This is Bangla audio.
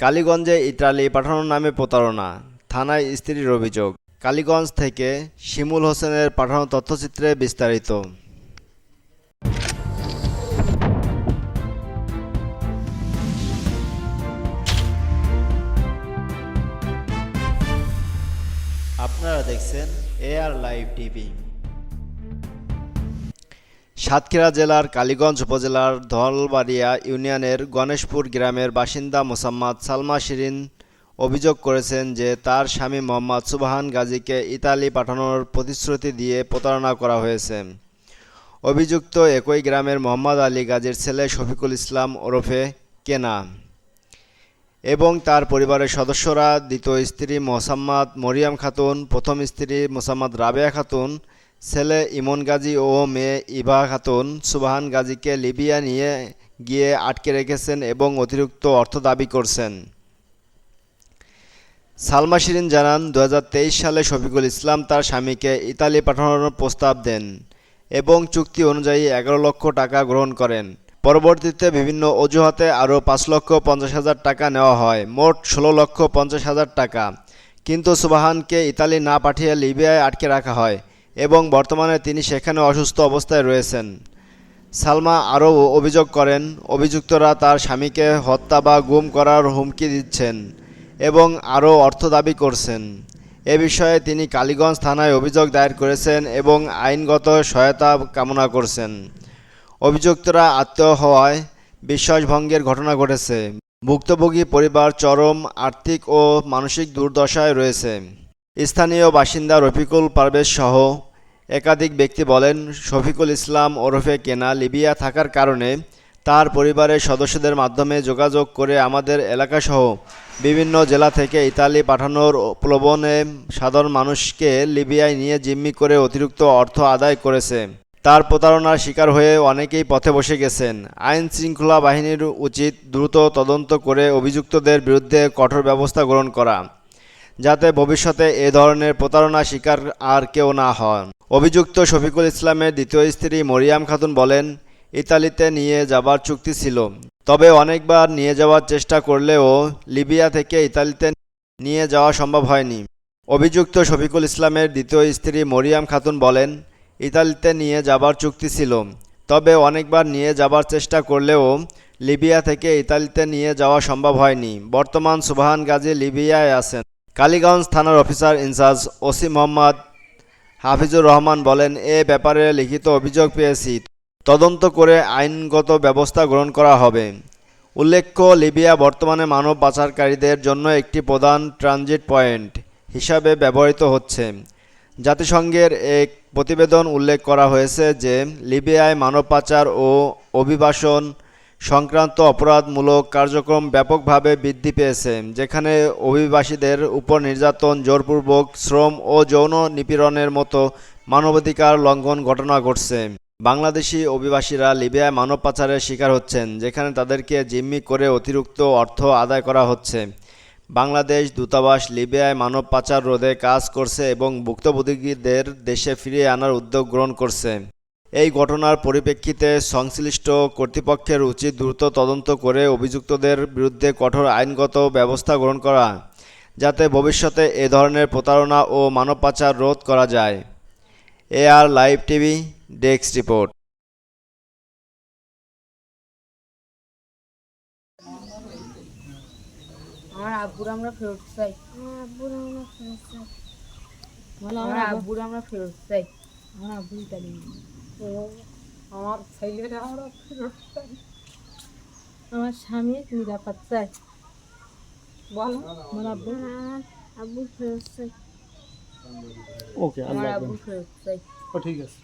কালীগঞ্জে ইতালি পাঠানোর নামে প্রতারণা, থানায় স্ত্রীর অভিযোগ। কালীগঞ্জ থেকে শিমুল হোসেনের পাঠানো তথ্যচিত্রে বিস্তারিত। আপনারা দেখছেন এআর লাইভ টিভি। সাতক্ষীরা জেলার কালীগঞ্জ উপজেলার ধলবাড়িয়া ইউনিয়নের গণেশপুর গ্রামের বাসিন্দা মোসাম্মদ সালমা শিরিন অভিযোগ করেছেন যে তার স্বামী মোহাম্মদ সুবাহান গাজীকে ইতালি পাঠানোর প্রতিশ্রুতি দিয়ে প্রতারণা করা হয়েছে। অভিযুক্ত একই গ্রামের মোহাম্মদ আলী গাজীর ছেলে শফিকুল ইসলাম ওরফে কেনা এবং তার পরিবারের সদস্যরা, দ্বিতীয় স্ত্রী মোসাম্মদ মরিয়াম খাতুন, প্রথম স্ত্রী মোসাম্মদ রাবেয়া খাতুন ছেলে ইমন গাজী ও মেয়ে ইভা খাতুন সুবাহান গাজীকে লিবিয়া নিয়ে গিয়ে আটকে রেখেছেন এবং অতিরিক্ত অর্থ দাবি করছেন। সালমা শিরিন জানান দু হাজার তেইশ সালে শফিকুল ইসলাম তার স্বামীকে ইতালি পাঠানোর প্রস্তাব দেন এবং চুক্তি অনুযায়ী এগারো লক্ষ টাকা গ্রহণ করেন। পরবর্তীতে বিভিন্ন অজুহাতে আরও পাঁচ লক্ষ পঞ্চাশ হাজার টাকা নেওয়া হয়, মোট ষোলো লক্ষ পঞ্চাশ হাজার টাকা। কিন্তু সুবাহানকে ইতালি না পাঠিয়ে লিবিয়ায় আটকে রাখা হয়। এবং বর্তমানে তিনি সেখানে অসুস্থ অবস্থায় রয়েছেন। সালমা আরও অভিযোগ করেন, অভিযুক্তরা তার স্বামীকে হত্যা বা গুম করার হুমকি দিচ্ছেন এবং আরও অর্থ দাবি করছেন। এ বিষয়ে তিনি কালীগঞ্জ থানায় অভিযোগ দায়ের করেছেন এবং আইনগত সহায়তা কামনা করছেন। অভিযুক্তরা আত্মীয় হওয়ায় বিশ্বাসভঙ্গের ঘটনা ঘটেছে। ভুক্তভোগী পরিবার চরম আর্থিক ও মানসিক দুর্দশায় রয়েছে। স্থানীয় বাসিন্দা রফিকুল পারভেজ সহ একাধিক ব্যক্তি বলেন, শফিকুল ইসলাম ওরফে কেনা লিবিয়া থাকার কারণে তার পরিবারের সদস্যদের মাধ্যমে যোগাযোগ করে আমাদের এলাকাসহ বিভিন্ন জেলা থেকে ইতালি পাঠানোর প্রলোভনে সাধারণ মানুষকে লিবিয়ায় নিয়ে জিম্মি করে অতিরিক্ত অর্থ আদায় করেছে। তার প্রতারণার শিকার হয়ে অনেকেই পথে বসে গেছেন। আইন শৃঙ্খলা বাহিনীর উচিত দ্রুত তদন্ত করে অভিযুক্তদের বিরুদ্ধে কঠোর ব্যবস্থা গ্রহণ করা। যাতে ভবিষ্যতে এ ধরনের প্রতারণা শিকার আর কেউ না হন। অভিযুক্ত শফিকুল ইসলামের দ্বিতীয় স্ত্রী মরিয়াম খাতুন বলেন, ইতালিতে নিয়ে যাবার চুক্তি ছিল। তবে অনেকবার নিয়ে যাওয়ার চেষ্টা করলেও লিবিয়া থেকে ইতালিতে নিয়ে যাওয়া সম্ভব হয়নি। অভিযুক্ত শফিকুল ইসলামের দ্বিতীয় স্ত্রী মরিয়াম খাতুন বলেন, ইতালিতে নিয়ে যাবার চুক্তি ছিল। তবে অনেকবার নিয়ে যাবার চেষ্টা করলেও লিবিয়া থেকে ইতালিতে নিয়ে যাওয়া সম্ভব হয়নি। বর্তমান সুবাহান গাজী লিবিয়ায় আছেন। কালীগঞ্জ থানার officer in charge OC Mohammad Hafizur Rahman বলেন, এ ব্যাপারে লিখিত অভিযোগ পেয়েছি। তদন্ত করে আইনগত ব্যবস্থা গ্রহণ করা হবে। উল্লেখ্য, লিবিয়া বর্তমানে মানব পাচারকারীদের জন্য একটি প্রধান ট্রানজিট পয়েন্ট হিসাবে ব্যবহৃত হচ্ছে। জাতিসংঘের এক প্রতিবেদন উল্লেখ করা হয়েছে যে, লিবিয়ায় মানব পাচার ও অভিবাসন সংক্রান্ত অপরাধমূলক কার্যক্রম ব্যাপকভাবে বৃদ্ধি পেয়েছে, যেখানে অভিবাসীদের উপর নির্যাতন, জোরপূর্বক শ্রম ও যৌন নিপীড়নের মতো মানবাধিকার লঙ্ঘন ঘটনা ঘটছে। বাংলাদেশি অভিবাসীরা লিবিয়ায় মানব পাচারের শিকার হচ্ছেন, যেখানে তাদেরকে জিম্মি করে অতিরিক্ত অর্থ আদায় করা হচ্ছে। বাংলাদেশ দূতাবাস লিবিয়ায় মানব পাচার রোধে কাজ করছে এবং ভুক্তভোগীদের দেশে ফিরিয়ে আনার উদ্যোগ গ্রহণ করছে। এই ঘটনার পরিপ্রেক্ষিতে সংশ্লিষ্ট কর্তৃপক্ষের উচিত দ্রুত তদন্ত করে অভিযুক্তদের বিরুদ্ধে কঠোর আইনগত ব্যবস্থা গ্রহণ করা যাতে ভবিষ্যতে এ ধরনের প্রতারণা ও মানব পাচার রোধ করা যায়। A R live TV desk report. আমার আব্বুর আমরা ফেরত চাই। আমার আব্বুর আমরা ফেরত চাই। আমার আব্বুর আমরা ফেরত চাই। আমার আব্বু ইতালি আমার ছেলেরা আমরা ফেরত চাই আমার স্বামীর নিরাপদ চাই বলো আমার আব্বু। আব্বু ফেরত চাই ওকে আমার আব্বু ফেরত চাই ও ঠিক আছে।